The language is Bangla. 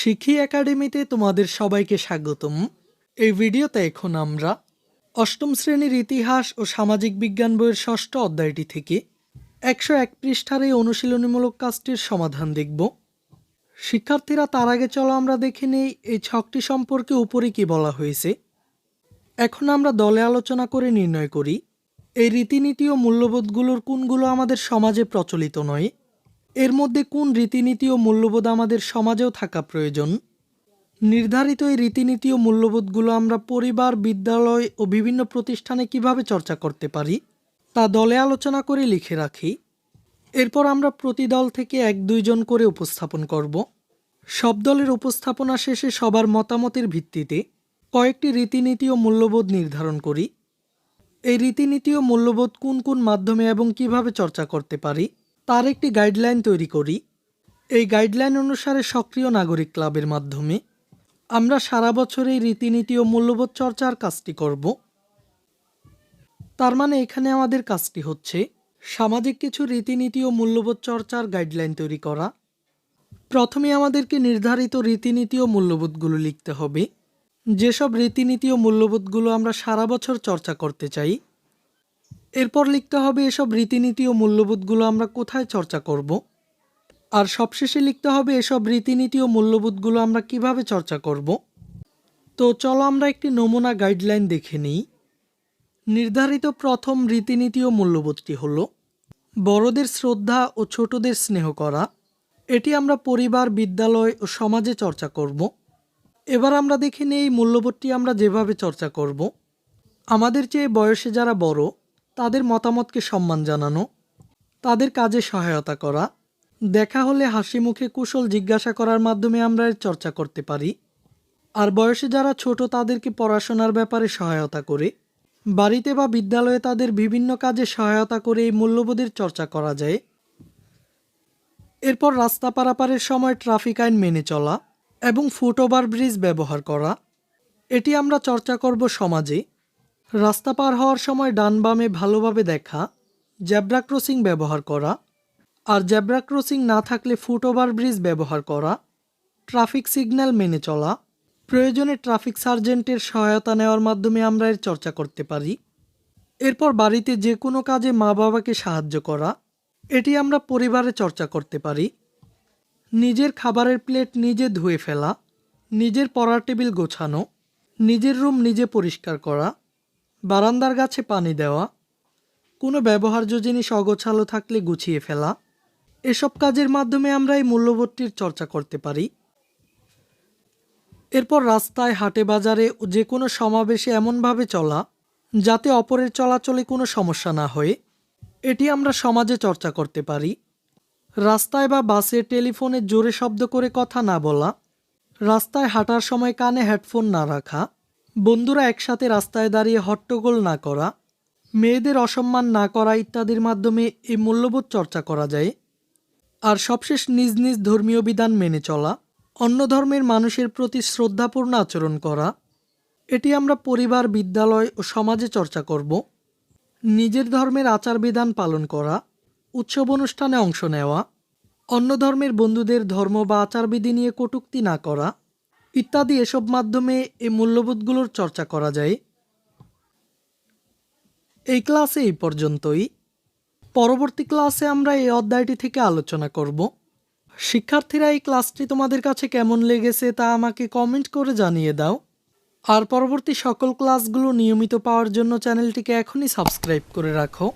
শিখি একাডেমিতে তোমাদের সবাইকে স্বাগতম। এই ভিডিওতে এখন আমরা অষ্টম শ্রেণির ইতিহাস ও সামাজিক বিজ্ঞান বইয়ের ষষ্ঠ অধ্যায়টি থেকে একশো এক পৃষ্ঠার এই অনুশীলনীমূলক কাজটির সমাধান দেখব। শিক্ষার্থীরা তার আগে চলো আমরা দেখে নেই এই ছকটি সম্পর্কে উপরে কি বলা হয়েছে। এখন আমরা দলে আলোচনা করে নির্ণয় করি, এই রীতিনীতি ও মূল্যবোধগুলোর কোনগুলো আমাদের সমাজে প্রচলিত নয়। এর মধ্যে কোন রীতিনীতি ও মূল্যবোধ আমাদের সমাজেও থাকা প্রয়োজন? নির্ধারিত এই রীতিনীতি ও মূল্যবোধগুলো আমরা পরিবার, বিদ্যালয় ও বিভিন্ন প্রতিষ্ঠানে কীভাবে চর্চা করতে পারি, তা দলে আলোচনা করে লিখে রাখি। এরপর আমরা প্রতি দল থেকে এক দুইজন করে উপস্থাপন করব। সব দলের উপস্থাপনা শেষে সবার মতামতের ভিত্তিতে কয়েকটি রীতিনীতি ও মূল্যবোধ নির্ধারণ করি। এই রীতিনীতি ও মূল্যবোধ কোন কোন মাধ্যমে এবং কীভাবে চর্চা করতে পারি তার একটি গাইডলাইন তৈরি করি। এই গাইডলাইন অনুসারে সক্রিয় নাগরিক ক্লাবের মাধ্যমে আমরা সারা বছর এই রীতিনীতি ও মূল্যবোধ চর্চার কাজটি করব। তার মানে এখানে আমাদের কাজটি হচ্ছে সামাজিক কিছু রীতিনীতি ও মূল্যবোধ চর্চার গাইডলাইন তৈরি করা। প্রথমে আমাদেরকে নির্ধারিত রীতিনীতি ও মূল্যবোধগুলো লিখতে হবে। যেসব রীতিনীতি ও মূল্যবোধগুলো আমরা সারা বছর চর্চা করতে চাই এরপর লিখতে হবে এসব রীতিনীতি ও মূল্যবোধগুলো আমরা কোথায় চর্চা করব? আর সবশেষে লিখতে হবে এসব রীতিনীতি ও মূল্যবোধগুলো আমরা কীভাবে চর্চা করব? তো চলো আমরা একটি নমুনা গাইডলাইন দেখে নিই। নির্ধারিত প্রথম রীতিনীতি ও মূল্যবোধটি হল, বড়দের শ্রদ্ধা ও ছোটদের স্নেহ করা। এটি আমরা পরিবার, বিদ্যালয় ও সমাজে চর্চা করব। এবার আমরা দেখে নিই এই মূল্যবোধটি আমরা যেভাবে চর্চা করব। আমাদের চেয়ে বয়সে যারা বড় তাদের মতামতকে সম্মান জানানো, তাদের কাজে সহায়তা করা, দেখা হলে হাসি মুখে কুশল জিজ্ঞাসা করার মাধ্যমে আমরা এর চর্চা করতে পারি। আর বয়সে যারা ছোট তাদেরকে পড়াশোনার ব্যাপারে সহায়তা করে, বাড়িতে বা বিদ্যালয়ে তাদের বিভিন্ন কাজে সহায়তা করে এই মূল্যবোধের চর্চা করা যায়। এরপর রাস্তা পারাপারের সময় ট্রাফিক আইন মেনে চলা এবং ফুটওভার ব্রিজ ব্যবহার করা, এটি আমরা চর্চা করব সমাজে। রাস্তা পার হওয়ার সময় ডান বামে ভালোভাবে দেখা জেব্রা ক্রসিং ব্যবহার করা, আর জেব্রা ক্রসিং না থাকলে ফুটওভার ব্রিজ ব্যবহার করা, ট্রাফিক সিগন্যাল মেনে চলা, প্রয়োজনে ট্রাফিক সার্জেন্টের সহায়তা নেওয়ার মাধ্যমে আমরা এর চর্চা করতে পারি। এরপর বাড়িতে যে কোনো কাজে মা বাবাকে সাহায্য করা, এটি আমরা পরিবারে চর্চা করতে পারি। নিজের খাবারের প্লেট নিজে ধুয়ে ফেলা, নিজের পড়ার টেবিল গোছানো, নিজের রুম নিজে পরিষ্কার করা বারান্দার গাছে পানি দেওয়া, কোনো ব্যবহার্য জিনিস অগোছালো থাকলে গুছিয়ে ফেলা, এসব কাজের মাধ্যমে আমরা এই মূল্যবোধটির চর্চা করতে পারি। এরপর রাস্তায়, হাটে, বাজারে যে কোনো সমাবেশে এমনভাবে চলা, যাতে অপরের চলাচলে কোনো সমস্যা না হয়, এটি আমরা সমাজে চর্চা করতে পারি। রাস্তায় বা বাসে টেলিফোনে জোরে শব্দ করে কথা না বলা, রাস্তায় হাঁটার সময় কানে হেডফোন না রাখা বন্ধুরা একসাথে রাস্তায় দাঁড়িয়ে হট্টগোল না করা, মেয়েদের অসম্মান না করা ইত্যাদির মাধ্যমে এই মূল্যবোধ চর্চা করা যায়, আর সবশেষ নিজ নিজ ধর্মীয় বিধান মেনে চলা, অন্য ধর্মের মানুষের প্রতি শ্রদ্ধাপূর্ণ আচরণ করা, এটি আমরা পরিবার, বিদ্যালয় ও সমাজে চর্চা করব, নিজের ধর্মের আচার বিধান পালন করা, উৎসব অনুষ্ঠানে অংশ নেওয়া, অন্য ধর্মের বন্ধুদের ধর্ম বা আচারবিধি নিয়ে কটূক্তি না করা ইত্যাদি এসব মাধ্যমে এই মূল্যবোধগুলোর চর্চা করা যায়। এই ক্লাসে এই পর্যন্তই। পরবর্তী ক্লাসে আমরা এই অধ্যায়টি থেকে আলোচনা করব। শিক্ষার্থীরা, এই ক্লাসটি তোমাদের কাছে কেমন লেগেছে তা আমাকে কমেন্ট করে জানিয়ে দাও। আর পরবর্তী সকল ক্লাসগুলো নিয়মিত পাওয়ার জন্য চ্যানেলটিকে এখনই সাবস্ক্রাইব করে রাখো।